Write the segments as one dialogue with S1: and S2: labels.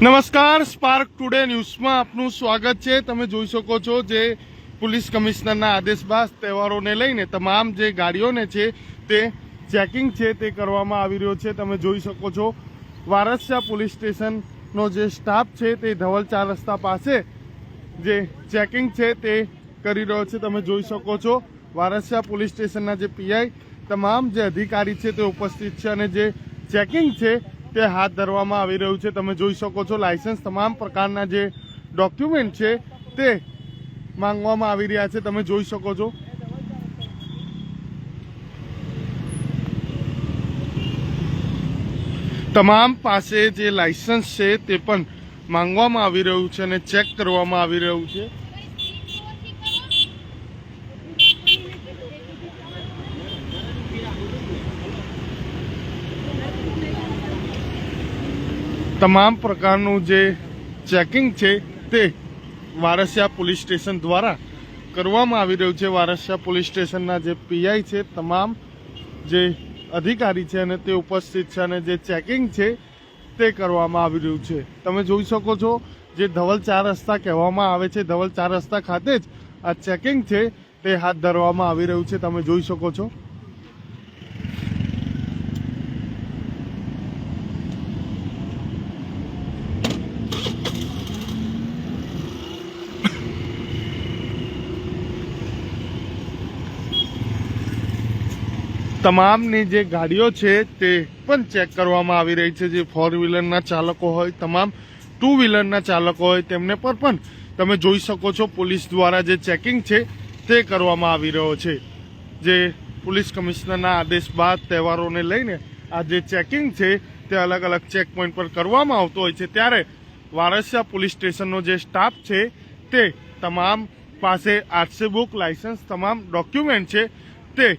S1: નમસ્કાર spark today ન્યૂઝમાં આપનું સ્વાગત છે. તમે જોઈ શકો છો જે પોલીસ કમિશનરના આદેશ બાદ તહેવારોને લઈને તમામ જે ગાડીઓને છે તે ચેકિંગ છે તે કરવામાં આવી રહ્યો છે. તમે જોઈ શકો છો, વારસિયા પોલીસ સ્ટેશનનો જે સ્ટાફ છે તે ધવલ ચાર રસ્તા પાસે જે ચેકિંગ છે તે કરી રહ્યો છે. તમે જોઈ શકો છો, વારસિયા પોલીસ સ્ટેશનના જે પીઆઈ, તમામ જે અધિકારી છે તે ઉપસ્થિત છે અને જે ચેકિંગ છે તે હાથ ધરવામાં આવી રહ્યું છે. તમે જોઈ શકો છો, લાયસન્સ તમામ પ્રકારના જે ડોક્યુમેન્ટ છે તે માંગવામાં આવી રહ્યા છે. તમે જોઈ શકો છો. તમામ પાસે જે લાયસન્સ છે તે પણ માંગવામાં આવી રહ્યું છે અને ચેક કરવામાં આવી રહ્યું છે. તમામ પ્રકારનું જે ચેકિંગ છે તે વારસિયા પોલીસ સ્ટેશન દ્વારા કરવામાં આવી રહ્યું છે. વારસિયા પોલીસ સ્ટેશનના જે પીઆઈ છે, તમામ જે અધિકારી છે અને તે ઉપસ્થિત છે અને જે ચેકિંગ છે તે કરવામાં આવી રહ્યું છે. તમે જોઈ શકો છો, જે ધવલ ચાર રસ્તા કહેવામાં આવે છે, ધવલ ચાર રસ્તા ખાતે જ આ ચેકિંગ છે તે હાથ ધરવામાં આવી રહ્યું છે. તમે જોઈ શકો છો. તમામની જે ગાડીઓ છે તે પણ ચેક કરવામાં આવી રહી છે, જે ફોર વ્હીલરના ચાલકો હોય, તમામ ટુ વ્હીલરના ચાલકો હોય, તેમને પર પણ તમે જોઈ શકો છો, પોલીસ દ્વારા જે ચેકિંગ છે તે કરવામાં આવી રહ્યો છે. જે પોલીસ કમિશનરના આદેશ બાદ તહેવારોને લઈને આ જે ચેકિંગ છે તે અલગ અલગ ચેક પોઈન્ટ પર કરવામાં આવતો હોય છે. ત્યારે વારસિયા પોલીસ સ્ટેશનનો જે સ્ટાફ છે તે તમામ પાસે આરસી બુક લાયસન્સ તમામ ડોક્યુમેન્ટ છે તે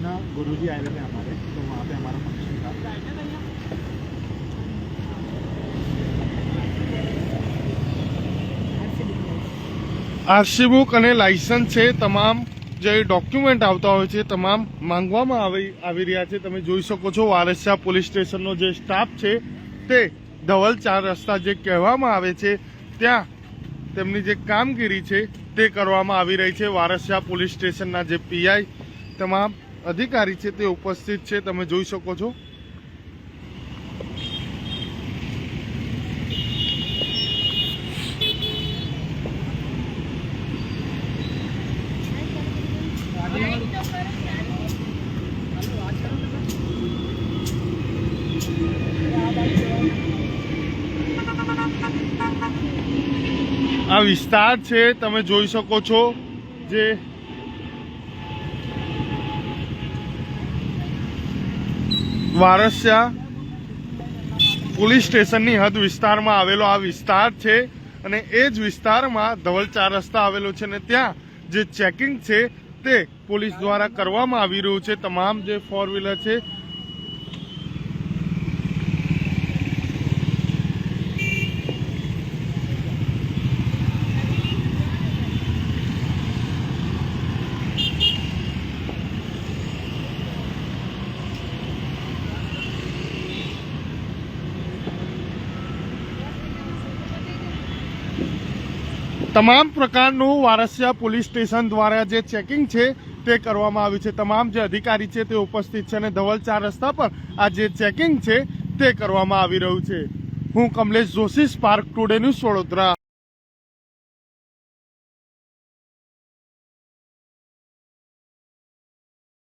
S2: आज ना गुरुजी आए हुए थे हमारे तो वहाँ पे हमारा फंक्शन था
S1: આરસી બુક અને લાયસન્સ છે તમામ જે ડોક્યુમેન્ટ આવતા હોય છે તમામ માંગવામાં આવી આવી રહ્યા છે તમે જોઈ શકો છો વારસિયા પોલીસ સ્ટેશનનો જે સ્ટાફ છે તે ધવલ ચાર રસ્તા જે કહેવામાં આવે છે ત્યાં તેમની જે કામગીરી છે તે કરવામાં આવી રહી છે વારસિયા પોલીસ સ્ટેશનના જે પીઆઈ તમામ અધિકારી છે તે ઉપસ્થિત છે, તમે જોઈ શકો છો. આ વિસ્તાર છે, તમે જોઈ શકો છો, જે વારસિયા પોલીસ સ્ટેશનની હદ વિસ્તારમાં આવેલો આ વિસ્તાર છે અને એ જ વિસ્તારમાં ધવલ ચાર રસ્તા આવેલો છે અને ત્યાં જે ચેકિંગ છે તે પોલીસ દ્વારા કરવામાં આવી રહ્યું છે. તમામ જે ફોર વ્હીલર છે તમામ પ્રકારનું વારસિયા પોલીસ સ્ટેશન દ્વારા જે ચેકિંગ છે તે કરવામાં આવ્યું છે. તમામ જે અધિકારી છે તે ઉપસ્થિત છે અને ધવલ ચાર રસ્તા પર આ જે ચેકિંગ છે તે કરવામાં આવી રહ્યું છે. હું Kamlesh Joshi spark today news Vadodara.